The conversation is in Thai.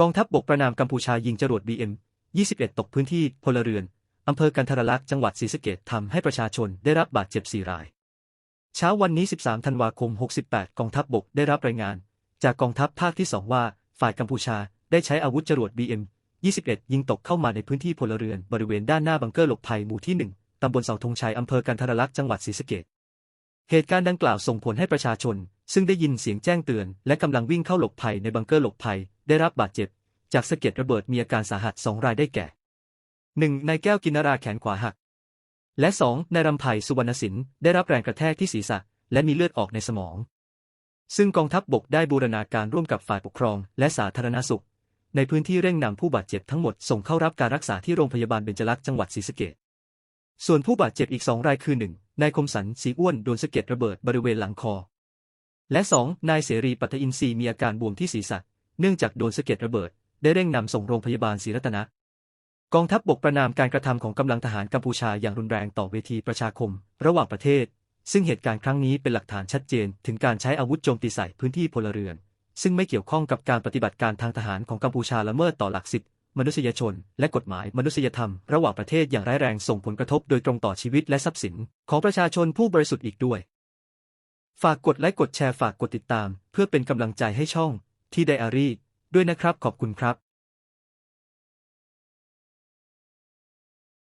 กองทัพบบกประนามกัมพูชายิงจรวด BM 21 ตกพื้นที่พลเรือน อำเภอกันทรลักษ์จังหวัดศรีสะเกษทำให้ประชาชนได้รับบาดเจ็บ 4 ราย เช้าวันนี้ 13 ธันวาคม 68 กองทัพบบกได้รับรายงาน จากกองทัพภาคที่ 2 ว่า ฝ่ายกัมพูชาได้ใช้อาวุธจรวด BM 21 ยิงตกเข้ามาในพื้นที่พลเรือนบริเวณด้านหน้าบังเกอร์หลบภัยหมู่ที่ 1 ตำบลเสาธงชัย อำเภอกันทรลักษ์จังหวัดศรีสะเกษเหตุการณ์ดังกล่าวส่งผลให้ประชาชน ซึ่งได้ยินเสียงแจ้งเตือน และกำลังวิ่งเข้าหลบภัยในบังเกอร์หลบภัย ได้รับบาดเจ็บ จากสะเก็ดระเบิดมีอาการสาหัส2รายได้แก่ 1. นายแก้วกินราแขนขวาหัก และ 2. นายรำไพสุวรรณสินได้รับแรงกระแทกที่ศีรษะ และมีเลือดออกในสมอง ซึ่งกองทัพบบกได้บูรณาการร่วมกับฝ่ายปกครองและสาธารณสุข ในพื้นที่เร่งนำผู้บาดเจ็บทั้งหมดส่งเข้ารับการรักษาที่โรงพยาบาลเบญจลักษณ์จังหวัดศรีสะเกษส่วนผู้บาดเจ็บอีกสองรายคือ 1. นายคมสันสีอ้วนโดนสะเก็ดระเบิดบริเวณหลังคอ และ 2. นายเสรีปัตอินทรีย์มีอาการบวมที่ศีรษะ เนื่องจากโดนสะเก็ดระเบิด ได้เร่งนำส่งโรงพยาบาลศรีรัตนะ กองทัพบบกประนามการกระทำของกำลังทหารกัมพูชาอย่างรุนแรงต่อเวทีประชาคม ระหว่างประเทศ ซึ่งเหตุการณ์ครั้งนี้เป็นหลักฐานชัดเจน ถึงการใช้อาวุธโจมตีใส่พื้นที่พลเรือน ซึ่งไม่เกี่ยวข้องกับการปฏิบัติการทางทหารของกัมพูชาละเมิดต่อหลักสิทธิมนุษยชน และกฎหมายมนุษยธรรม ระหว่างประเทศอย่างร้ายแรงส่งผลกระทบโดยตรงต่อชีวิตและทรัพย์สิน ของประชาชนผู้บริสุทธิ์อีกด้วย ฝากกดไลค์กดแชร์ฝากกดติดตาม เพื่อเป็นกำลังใจให้ช่องที่ไดอารี่ด้วยนะครับขอบคุณครับ